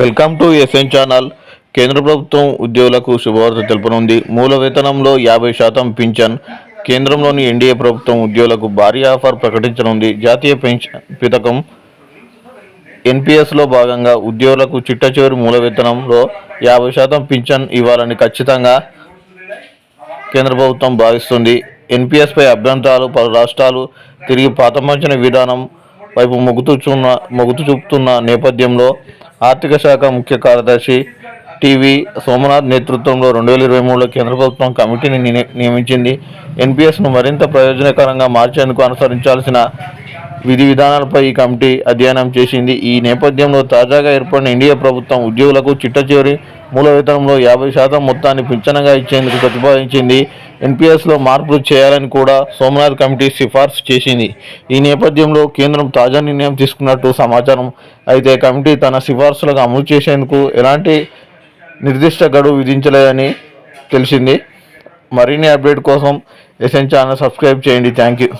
Welcome to SN channel. కేంద్ర ప్రభుత్వం ఉద్యోగులకు శుభవార్త తెలుపనుంది. మూల వేతనంలో యాభై శాతం పింఛన్. కేంద్రంలోని ఎన్డీఏ ప్రభుత్వం ఉద్యోగులకు భారీ ఆఫర్ ప్రకటించనుంది. జాతీయ పెన్షన్ పథకం ఎన్పిఎస్లో భాగంగా ఉద్యోగులకు చిట్ట చివరి మూల వేతనంలో యాభై శాతం పింఛన్ ఇవ్వాలని ఖచ్చితంగా కేంద్ర ప్రభుత్వం భావిస్తుంది. ఎన్పిఎస్పై అభ్యంతరాలు పలు రాష్ట్రాలు తిరిగి పాతమంచిన విధానం వైపు మొగ్గుతూ చూన్న మొగ్గుతూ చూపుతున్న నేపథ్యంలో ఆర్థిక శాఖ ముఖ్య కార్యదర్శి టీవీ సోమనాథ్ నేతృత్వంలో రెండు వేల ఇరవై మూడులో కేంద్ర ప్రభుత్వం కమిటీని నియమించింది. ఎన్పిఎస్ను మరింత ప్రయోజనకరంగా మార్చేందుకు అనుసరించాల్సిన విధి విధానాలపై ఈ కమిటీ అధ్యయనం చేసింది. ఈ నేపథ్యంలో తాజాగా ఏర్పడిన ఇండియా ప్రభుత్వం ఉద్యోగులకు చిట్ట చివరి మూల వేతనంలో యాభై శాతం మొత్తాన్ని పింఛనగా ఇచ్చేందుకు ప్రతిపాదించింది. ఎన్పిఎస్లో మార్పులు చేయాలని కూడా సోమనాథ్ కమిటీ సిఫార్సు చేసింది. ఈ నేపథ్యంలో కేంద్రం తాజా నిర్ణయం తీసుకున్నట్టు సమాచారం. అయితే కమిటీ తన సిఫార్సులకు అమలు చేసేందుకు ఎలాంటి నిర్దిష్ట గడువు విధించలేదని తెలిసింది. మరిన్ని అప్డేట్ కోసం ఎస్ఎన్ ఛానల్ సబ్స్క్రైబ్ చేయండి. Thank you.